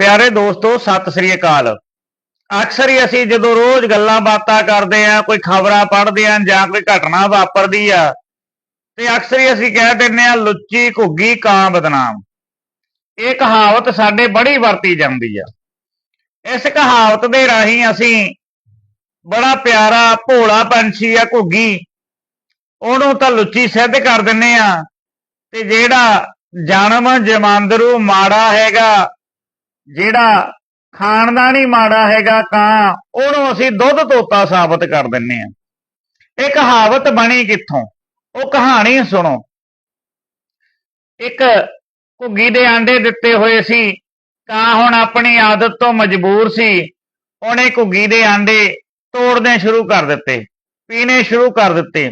ਪਿਆਰੇ ਦੋਸਤੋ, ਸਤਿ ਸ੍ਰੀ ਅਕਾਲ। ਅਕਸਰ ਹੀ ਅਸੀਂ ਜਦੋਂ ਰੋਜ਼ ਗੱਲਾਂ ਬਾਤਾਂ ਕਰਦੇ ਆ ਕੋਈ ਖਬਰਾਂ ਪੜ੍ਹਦੇ ਆ ਜਾਂ ਕੋਈ ਘਟਨਾ ਵਾਪਰਦੀ ਆ, ਤੇ ਅਕਸਰ ਹੀ ਅਸੀਂ ਕਹਿ ਦਿੰਨੇ ਆ ਲੁੱਚੀ ਘੁੱਗੀ ਕਾਂ ਬਦਨਾਮ। ਇਹ ਕਹਾਵਤ ਸਾਡੇ ਬੜੀ ਵਰਤੀ ਜਾਂਦੀ ਆ। ਇਸ ਕਹਾਵਤ ਦੇ ਰਾਹੀਂ ਅਸੀਂ ਬੜਾ ਪਿਆਰਾ, ਭੋਲਾ ਪੰਛੀ ਆ, ਘੁੱਗੀ। ਉਹਨੂੰ ਤਾਂ ਲੁੱਚੀ ਸਿੱਧ ਕਰ ਦਿੰਨੇ ਆ ਤੇ ਜਿਹੜਾ ਜਨਮ ਜਮਾਂਦਰੂ ਮਾੜਾ ਹੈਗਾ ਜਿਹੜਾ ਖਾਨਦਾਨੀ ਮਾੜਾ ਹੈਗਾ ਕਾਂ ਉਹਨੂੰ ਅਸੀਂ ਦੁੱਧ ਤੋਤਾ ਸਾਬਤ ਕਰ ਦਿੰਨੇ ਆ। ਇਹ ਕਹਾਵਤ ਬਣੀ ਕਿੱਥੋਂ? ਉਹ ਕਹਾਣੀ ਸੁਣੋ। ਇੱਕ ਘੁੱਗੀ ਦੇ ਆਂਡੇ ਦਿੱਤੇ ਹੋਏ ਸੀ ਕਾਂ ਹੁਣ ਆਪਣੀ ਆਦਤ ਤੋਂ ਮਜਬੂਰ ਸੀ। ਉਹਨੇ ਘੁੱਗੀ ਦੇ ਆਂਡੇ ਤੋੜਨੇ ਸ਼ੁਰੂ ਕਰ ਦਿੱਤੇ, ਪੀਣੇ ਸ਼ੁਰੂ ਕਰ ਦਿੱਤੇ।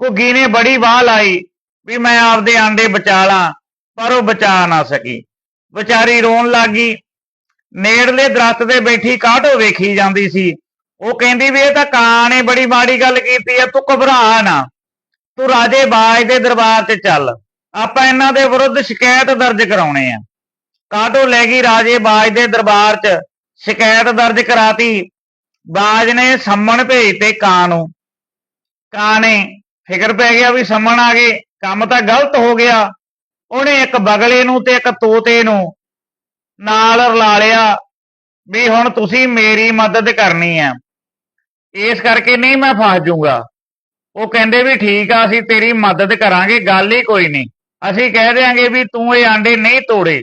ਘੁੱਗੀ ਨੇ ਬੜੀ ਵਾਹ ਲਾਈ ਵੀ ਮੈਂ ਆਪਦੇ ਆਂਡੇ ਬਚਾ ਲਾਂ, ਪਰ ਉਹ ਬਚਾ ਨਾ ਸਕੀ। ਵਿਚਾਰੀ ਰੋਣ ਲੱਗ ਲੱਗੀ ਨੇੜਲੇ ਦਰਖਤ ਤੇ ਬੈਠੀ ਕਾਟੋ ਵੇਖੀ ਜਾਂਦੀ ਸੀ? ਉਹ ਕਹਿੰਦੀ ਵੀ ਇਹ ਤਾਂ ਕਾਂ ਨੇ ਬੜੀ ਮਾੜੀ ਗੱਲ ਕੀਤੀ ਹੈ ਤੂੰ ਘਬਰਾ ਨਾ। ਤੂੰ ਰਾਜੇ ਬਾਜ ਦੇ ਦਰਬਾਰ ਤੇ ਚੱਲ। ਆਪਾਂ ਇਹਨਾਂ ਦੇ ਵਿਰੁੱਧ ਸ਼ਿਕਾਇਤ ਦਰਜ ਕਰਾਉਣੇ ਆ। ਕਾਟੋ ਲੈ ਗਈ ਰਾਜੇ ਬਾਜ ਦੇ ਦਰਬਾਰ 'ਚ ਸ਼ਿਕਾਇਤ ਦਰਜ ਕਰਾਤੀ? ਬਾਜ ਨੇ ਸੰਮਣ ਭੇਜ ਤੇ ਕਾਂ ਨੂੰ। ਕਾਂ ਨੇ ਫਿਕਰ ਪੈ ਗਿਆ ਵੀ ਸੰਮਣ ਆ ਗਏ। ਕੰਮ ਤਾਂ ਗਲਤ ਹੋ ਗਿਆ। ਉਹਨੇ ਇੱਕ ਬਗਲੇ ਨੂੰ ਤੇ ਇੱਕ ਤੋਤੇ ਨੂੰ ਨਾਲ ਰਲਾ ਲਿਆ ਵੀ ਹੁਣ ਤੁਸੀਂ ਮੇਰੀ ਮਦਦ ਕਰਨੀ ਹੈ। ਇਸ ਕਰਕੇ ਨਹੀਂ ਮੈਂ ਫਸ ਜਾਊਂਗਾ। ਉਹ ਕਹਿੰਦੇ ਵੀ ਠੀਕ ਆ, ਅਸੀਂ ਤੇਰੀ ਮਦਦ ਕਰਾਂਗੇ, ਗੱਲ ਹੀ ਕੋਈ ਨਹੀਂ। ਅਸੀਂ ਕਹਿ ਦਿਆਂਗੇ ਵੀ ਤੂੰ ਇਹ ਆਂਡੇ ਨਹੀਂ ਤੋੜੇ।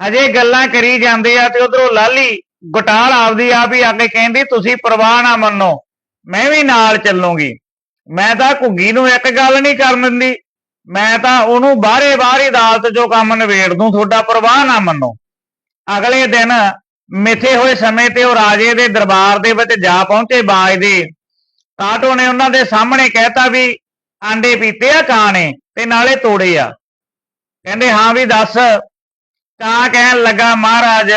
ਹਜੇ ਗੱਲਾਂ ਕਰੀ ਜਾਂਦੇ ਆ ਤੇ ਉਧਰੋਂ ਲਾਲੀ ਗਟਾਲ ਆਪਦੀ ਆਪ ਹੀ ਅੱਗੇ ਕਹਿੰਦੀ, ਤੁਸੀਂ ਪਰਵਾਹ ਨਾ ਮੰਨੋ, ਮੈਂ ਵੀ ਨਾਲ ਚੱਲੂੰਗੀ। ਮੈਂ ਤਾਂ ਘੁੱਗੀ ਨੂੰ ਇੱਕ ਗੱਲ ਨਹੀਂ ਕਰਨ ਦਿੰਦੀ। ਮੈਂ ਤਾਂ ਉਹਨੂੰ ਬਾਹਰੇ ਬਾਹਰੀ ਅਦਾਲਤ ਚੋਂ ਕੰਮ ਨਿਬੇੜ ਦੂੰ, ਤੁਹਾਡਾ ਪਰਵਾਹ ਨਾ ਮੰਨੋ। ਅਗਲੇ ਦਿਨ ਮਿੱਥੇ ਹੋਏ ਸਮੇਂ ਤੇ ਉਹ ਰਾਜੇ ਦੇ ਦਰਬਾਰ ਦੇ ਵਿੱਚ ਜਾ ਪਹੁੰਚੇ ਬਾਜ ਦੇ। ਕਾਟੋ ਨੇ ਉਹਨਾਂ ਦੇ ਸਾਹਮਣੇ ਕਹਿਤਾ ਵੀ, ਆਂਡੇ ਪੀਤੇ ਆ ਕਾਂ ਨੇ ਤੇ ਨਾਲੇ ਤੋੜੇ ਆ। ਕਹਿੰਦੇ, ਹਾਂ ਵੀ ਦੱਸ, ਕਾਂ ਕਹਿਣ ਲੱਗਾ, ਮਹਾਰਾਜ,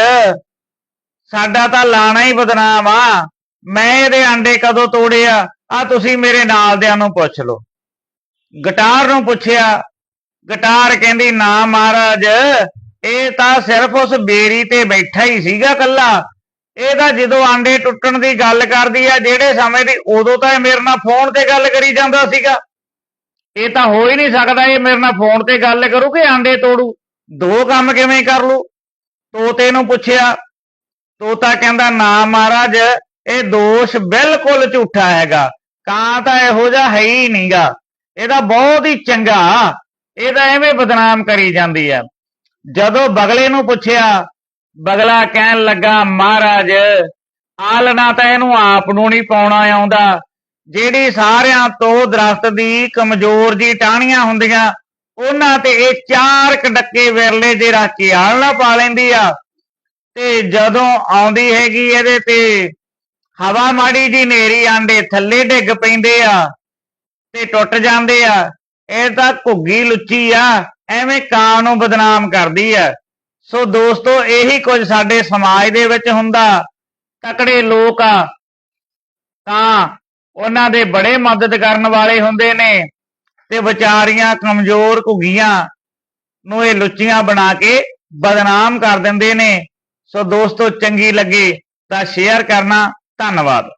ਸਾਡਾ ਤਾਂ ਲਾਣਾ ਹੀ ਬਦਨਾਮ ਆ। ਮੈਂ ਇਹਦੇ ਆਂਡੇ ਕਦੋਂ ਤੋੜੇ ਆ? ਆ ਤੁਸੀਂ ਮੇਰੇ ਨਾਲ ਦਿਆਂ ਨੂੰ ਪੁੱਛ ਲਓ। ਗਟਾਰ ਨੂੰ ਪੁੱਛਿਆ, ਗਟਾਰ ਕਹਿੰਦੀ, ਨਾ ਮਹਾਰਾਜ, ਇਹ ਤਾਂ ਸਿਰਫ ਉਸ ਬੇਰੀ ਤੇ ਬੈਠਾ ਹੀ ਸੀਗਾ ਕੱਲਾ ਇਹ ਤਾਂ ਜਦੋਂ ਆਂਡੇ ਟੁੱਟਣ ਦੀ ਗੱਲ ਕਰਦੀ ਆ, ਜਿਹੜੇ ਸਮੇਂ ਦੀ ਉਦੋਂ ਤਾਂ ਇਹ ਮੇਰੇ ਨਾਲ ਫੋਨ ਤੇ ਗੱਲ ਕਰੀ ਜਾਂਦਾ ਸੀਗਾ। ਇਹ ਤਾਂ ਹੋ ਹੀ ਨਹੀਂ ਸਕਦਾ ਇਹ ਮੇਰੇ ਨਾਲ ਫੋਨ ਤੇ ਗੱਲ ਕਰੂ ਕਿ ਆਂਡੇ ਤੋੜੂ। ਦੋ ਕੰਮ ਕਿਵੇਂ ਕਰ ਲੂ? ਤੋਤੇ ਨੂੰ ਪੁੱਛਿਆ, ਤੋਤਾ ਕਹਿੰਦਾ, ਨਾ ਮਹਾਰਾਜ, ਇਹ ਦੋਸ਼ ਬਿਲਕੁਲ ਝੂਠਾ ਹੈਗਾ। ਕਾਂ ਤਾਂ ਇਹੋ ਜਿਹਾ ਹੈ ਹੀ ਨਹੀਂਗਾ ਇਹਦਾ ਬਹੁਤ ਹੀ ਚੰਗਾ। ਇਹਦਾ ਐਵੇਂ ਬਦਨਾਮ ਕਰੀ ਜਾਂਦੀ ਆ। ਜਦੋਂ ਬਗਲੇ ਨੂੰ ਪੁੱਛਿਆ, ਬਗਲਾ ਕਹਿਣ ਲੱਗਾ, ਮਹਾਰਾਜ, ਆਲਣਾ ਤਾਂ ਇਹਨੂੰ ਆਪ ਨੂੰ ਨਹੀਂ ਪਾਉਣਾ ਆਉਂਦਾ। ਜਿਹੜੀ ਸਾਰਿਆਂ ਤੋਂ ਦਰਖਤ ਦੀ ਕਮਜ਼ੋਰ ਜੀ ਟਾਹਣੀਆਂ ਹੁੰਦੀਆਂ, ਉਹਨਾਂ ਤੇ ਇਹ ਚਾਰ ਕਡੱਕੇ ਵਿਰਲੇ ਜੇ ਰੱਖ ਕੇ ਆਲਣਾ ਪਾ ਲੈਂਦੀ ਆ। ਤੇ ਜਦੋਂ ਆਉਂਦੀ ਹੈਗੀ ਇਹਦੇ ਤੇ, ਹਵਾ ਮਾੜੀ ਜੀ ਨੇਰੀ ਆਂਡੇ ਥੱਲੇ ਡਿੱਗ ਪੈਂਦੇ ਆ। ਤੇ ਟੁੱਟ ਜਾਂਦੇ ਆ, ਇਹ ਤਾਂ ਘੁੱਗੀ ਲੁੱਚੀ ਆ, ਐਵੇਂ ਕਾਂ ਨੂੰ ਬਦਨਾਮ ਕਰਦੀ ਆ। ਸੋ ਦੋਸਤੋ, ਇਹੀ ਕੁਝ ਸਾਡੇ ਸਮਾਜ ਦੇ ਵਿੱਚ ਹੁੰਦਾ। ਤਕੜੇ ਲੋਕ ਆ, ਤਾਂ ਉਹਨਾਂ ਦੇ ਬੜੇ ਮਦਦ ਕਰਨ ਵਾਲੇ ਹੁੰਦੇ ਨੇ ਤੇ ਵਿਚਾਰੀਆਂ ਕਮਜ਼ੋਰ ਘੁੱਗੀਆਂ ਨੂੰ ਇਹ ਲੁੱਚੀਆਂ ਬਣਾ ਕੇ ਬਦਨਾਮ ਕਰ ਦਿੰਦੇ ਨੇ। ਸੋ ਦੋਸਤੋ, ਚੰਗੀ ਲੱਗੇ ਤਾਂ ਸ਼ੇਅਰ ਕਰਨਾ। ਧੰਨਵਾਦ।